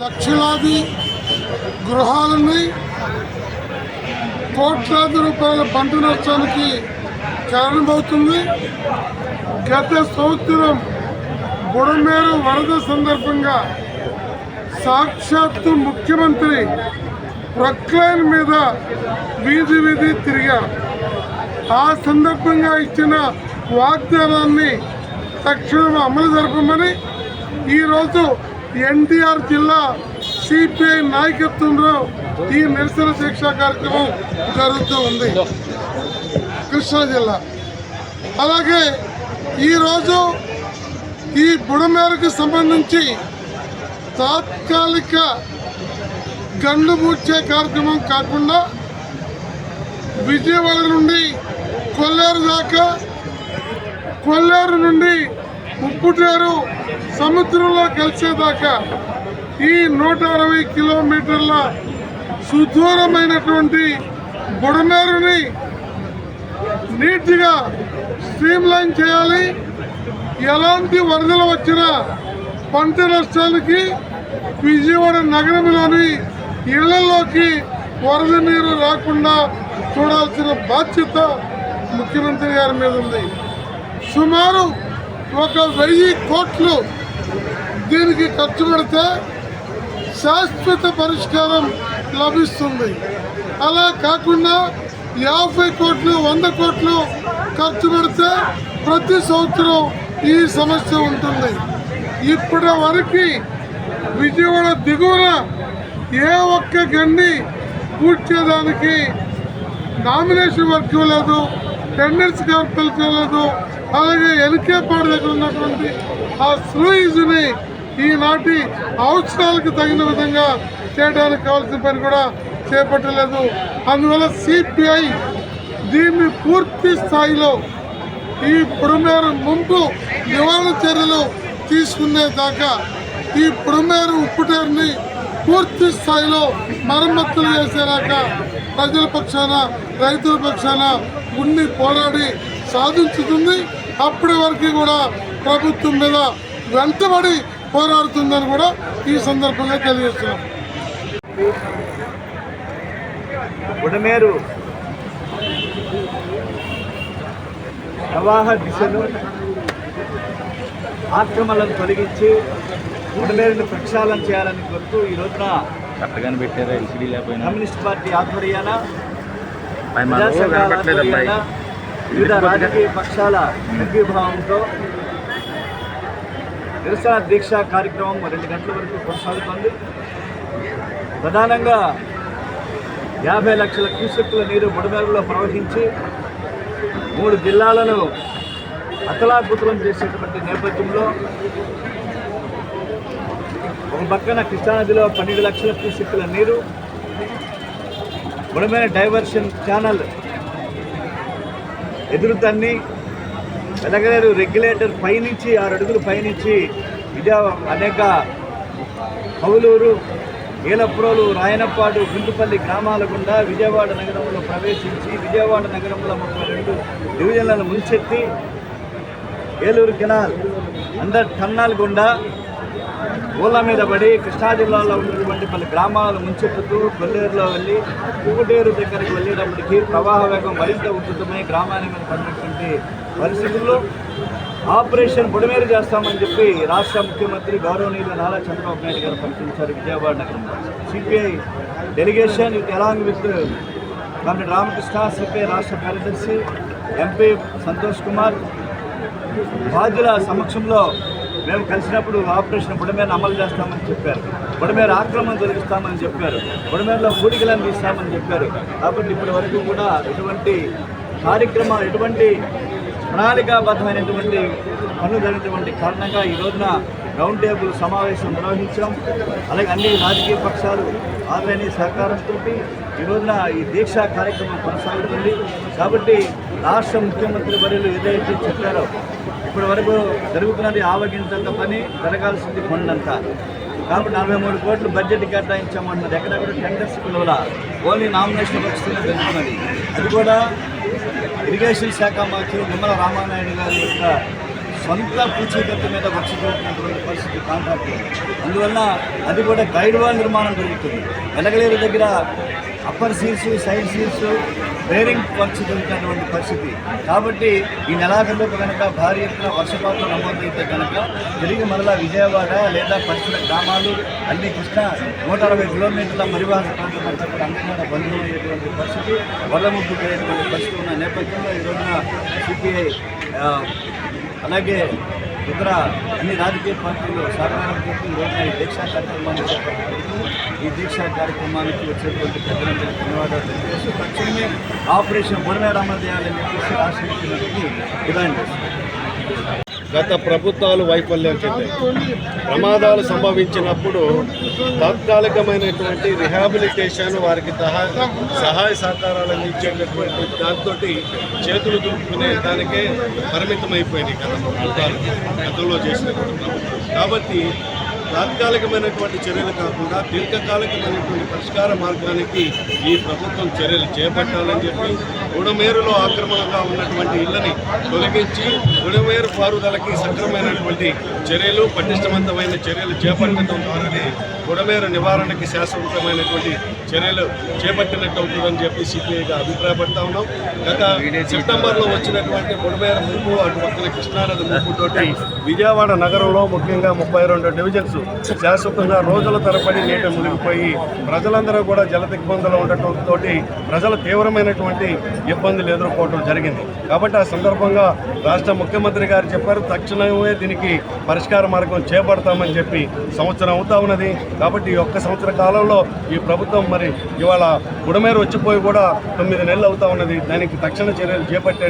లక్షలాది గృహాలని కోట్లాది రూపాయల పంట నష్టానికి కారణమవుతుంది. గత సంవత్సరం బుడమేరు వరద సందర్భంగా సాక్షాత్తు ముఖ్యమంత్రి ప్రక్లైన్ మీద వీధి వీధి తిరిగారు. ఆ సందర్భంగా ఇచ్చిన వాగ్దానాన్ని తక్షణం అమలు జరపమని ఈరోజు ఎన్టీఆర్ జిల్లా సిపిఐ నాయకత్వంలో ఈ నిరసన శిక్ష కార్యక్రమం జరుగుతూ ఉంది. కృష్ణా జిల్లా. అలాగే ఈరోజు ఈ బుడమేరకు సంబంధించి తాత్కాలిక గండు పూడ్చే కార్యక్రమం కాకుండా విజయవాడ నుండి కొల్లేరు దాకా కొల్లేరు నుండి ఉప్పుటేరు సముద్రంలో కలిసేదాకా ఈ నూట అరవై కిలోమీటర్ల సుదూరమైనటువంటి బుడమేరుని నీట్గా స్ట్రీమ్లైన్ చేయాలి. ఎలాంటి వరదలు వచ్చినా పంట నష్టాలకి విజయవాడ నగరంలోని ఇళ్ళలోకి వరద నీరు రాకుండా చూడాల్సిన బాధ్యత ముఖ్యమంత్రి గారి మీద ఉంది. సుమారు ఒక వెయ్యి కోట్లు దీనికి ఖర్చు పెడితే శాశ్వత పరిష్కారం లభిస్తుంది. అలా కాకుండా యాభై కోట్లు వంద కోట్లు ఖర్చు పెడితే ప్రతి సంవత్సరం ఈ సమస్య ఉంటుంది. ఇప్పటి వరకు విజయవాడ దిగువన ఏ ఒక్క గండి పూడ్చేదానికి నామినేషన్ వర్క్ లేదు టెండర్స్ కార్పొరేట్ ఇవ్వలేదు అలాగే ఎన్కేపాడు దగ్గర ఉన్నటువంటి ఆ స్లూయిజ్ని ఈనాటి అవసరాలకు తగిన విధంగా చేయడానికి కావాల్సిన పని కూడా చేపట్టలేదు. అందువల్ల సిపిఐ దీన్ని పూర్తి స్థాయిలో ఈ పుడమేరు ముంపు నివారణ చర్యలు తీసుకునే దాకా ఈ పుడమేరు ఉప్పుటేరుని పూర్తి స్థాయిలో మరమ్మతులు చేసేదాకా ప్రజల పక్షాన రైతుల పక్షాన ఉండి పోరాడి సాధించుతుంది. అప్పటి వరకు కూడా ప్రభుత్వం మీద వెంటబడి పోరాడుతుందని కూడా ఈ సందర్భంగా తెలియజేస్తున్నాం. బుడమేరు ప్రవాహ దిశను ఆక్రమణలను తొలగించి బుడమేరుని ప్రక్షాళన చేయాలని కోరుతూ ఈ రోజున కరెక్ట్గానే పెట్టారా ఎల్సిడీ లేకపోయినా? కమ్యూనిస్ట్ పార్టీ ఆధ్వర్యాన వివిధ రాజకీయ పక్షాల ముఖ్యభావంతో నిరసన దీక్ష కార్యక్రమం రెండు గంటల వరకు కొనసాగుతోంది. ప్రధానంగా యాభై లక్షల క్యూసెక్కుల నీరు బుడమేరులో ప్రవహించి మూడు జిల్లాలను అతలాకుతలం చేసేటువంటి నేపథ్యంలో ఒక పక్కన కృష్ణానదిలో పన్నెండు లక్షల క్యూసెక్కుల నీరు బుడమైన డైవర్షన్ ఛానల్ ఎదురుతన్ని వెలగలేరు రెగ్యులేటర్ పైనుంచి ఆరు అడుగులు పైనుంచి విజయ అనేక కౌలూరు ఏలప్రోలు రాయనపాడు గుంటుపల్లి గ్రామాల గుండా విజయవాడ నగరంలో ప్రవేశించి విజయవాడ నగరంలో ముప్పై రెండు డివిజన్లను ముంచెత్తి ఏలూరు కెనాల్ అందర్ టన్నాల గుండా ఊళ్ళ మీద పడి కృష్ణా జిల్లాలో ఉన్నటువంటి పలు గ్రామాలను ముంచెత్తుతూ కొల్లేరులో వెళ్ళి పువ్వుటేరు దగ్గరికి వెళ్ళేటప్పటికీ ప్రవాహ వేగం మరింత ఉధృతమై గ్రామాన్ని మీద పడినటువంటి పరిస్థితుల్లో ఆపరేషన్ బుడమేరు చేస్తామని చెప్పి రాష్ట్ర ముఖ్యమంత్రి గౌరవనీయులు నారా చంద్రబాబు నాయుడు గారు ప్రకటించారు విజయవాడ నగరంలో. CPI delegation with along with comrade Ramakrishna CPI రాష్ట్ర కార్యదర్శి ఎంపీ సంతోష్ కుమార్. బాధ్యుల సమక్షంలో మేము కలిసినప్పుడు ఆపరేషన్ బుడమేర అమలు చేస్తామని చెప్పారు. బుడమేర ఆక్రమణ తొలగిస్తామని చెప్పారు. బుడమేరలో కూడికలను తీస్తామని చెప్పారు. కాబట్టి ఇప్పటి వరకు కూడా ఎటువంటి కార్యక్రమం ఎటువంటి ప్రణాళికాబద్ధమైనటువంటి పనులు జరిగినటువంటి కారణంగా ఈ రోజున రౌండ్ టేబుల్ సమావేశం నిర్వహించాం. అలాగే అన్ని రాజకీయ పక్షాలు ఆన్లైన్ సహకారంతో ఈ రోజున ఈ దీక్ష కార్యక్రమం కొనసాగుతుంది. కాబట్టి రాష్ట్ర ముఖ్యమంత్రి వర్యులు ఏదైతే చెప్పారో ఇప్పటి వరకు జరుగుతున్నది ఆవగించంత పని జరగాల్సింది కొండంత. కాబట్టి నలభై మూడు కోట్లు బడ్జెట్ కేటాయించామన్నది ఎక్కడెక్కడ టెండర్స్ పిలువల ఓన్లీ నామినేషన్ పక్షులు పెంచుతున్నది అది కూడా ఇరిగేషన్ శాఖ మంత్రి నిమ్మల రామానాయుడు గారి యొక్క సొంత పూచీకత్తు మీద వచ్చి పరిస్థితి కాంట్రాక్ట్. అందువల్ల అది కూడా గైడ్ వాల్ నిర్మాణం జరుగుతుంది. వెలగలేరు దగ్గర upper seals side seals bearing works పరిస్థితి. కాబట్టి ఈ నెలాఖరులో కనుక భారీ ఎత్తున వర్షపాతం నమోదైతే కనుక తిరిగి మరలా విజయవాడ లేదా పరిసర గ్రామాలు అన్ని కృష్ణ నూట అరవై కిలోమీటర్ల పరివాహక ప్రాంతం అంతా కూడా అన్ని బంధువులు అయ్యేటువంటి పరిస్థితి వరద ముప్పు పరిస్థితి ఉన్న నేపథ్యంలో ఈరోజున సిపిఐ అలాగే ఇతర అన్ని రాజకీయ పార్టీలు సహకారం చెప్పి ఈ దీక్షా కార్యక్రమాన్ని ఈ దీక్షా కార్యక్రమానికి వచ్చేటువంటి పెద్దలందరికీ ధన్యవాదాలు తెలియజేస్తూ తక్షణమే ఆపరేషన్ బుడమేర అమలు చేయాలని చెప్పేసి రాష్ట్ర ముఖ్యమంత్రికి డిమాండ్ చేస్తారు గత ప్రభుత్వాలు వైఫల్యం చెందాయి. ప్రమాదాలు సంభవించినప్పుడు తాత్కాలికమైనటువంటి రిహాబిలిటేషన్ వారికి సహాయ సహాయ సహకారాలు అందించేటటువంటి దాంతో చేతులు దుంపుకునే దానికే పరిమితమైపోయినాయి గత ప్రభుత్వాలు గతంలో చేసిన కాబట్టి తాత్కాలికమైనటువంటి చర్యలు కాకుండా దీర్ఘకాలికమైనటువంటి పరిష్కార మార్గానికి ఈ ప్రభుత్వం చర్యలు చేపట్టాలని చెప్పి గుడమేరులో ఆక్రమణగా ఉన్నటువంటి ఇళ్ళని తొలగించి గుడమేరు పారుదలకి సక్రమైనటువంటి చర్యలు పటిష్టవంతమైన చర్యలు చేపట్టడం ద్వారానే గుణమేర నివారణకి శాశ్వతమైనటువంటి చర్యలు చేపట్టినట్టు అవుతుందని చెప్పి సిపిఐగా అభిప్రాయపడతా ఉన్నాం. గత సెప్టెంబర్లో వచ్చినటువంటి గుణమేర ముంపు అటు పక్కన కృష్ణానది ముంపుతోటి విజయవాడ నగరంలో ముఖ్యంగా ముప్పై రెండు డివిజన్స్ శాశ్వతంగా రోజుల తరబడి నీట మునిగిపోయి ప్రజలందరూ కూడా జల దిగ్బంధంలో ఉండటంతో ప్రజలు తీవ్రమైనటువంటి ఇబ్బందులు ఎదుర్కోవడం జరిగింది. కాబట్టి ఆ సందర్భంగా రాష్ట్ర ముఖ్యమంత్రి గారు చెప్పారు తక్షణమే దీనికి పరిష్కార మార్గం చేపడతామని చెప్పి సంవత్సరం అవుతా ఉన్నది. కాబట్టి ఈ ఒక్క సంవత్సర కాలంలో ఈ ప్రభుత్వం మరి ఇవాళ బుడమేరు వచ్చిపోయి కూడా తొమ్మిది నెలలు అవుతా ఉన్నది. దానికి తక్షణ చర్యలు చేపట్టే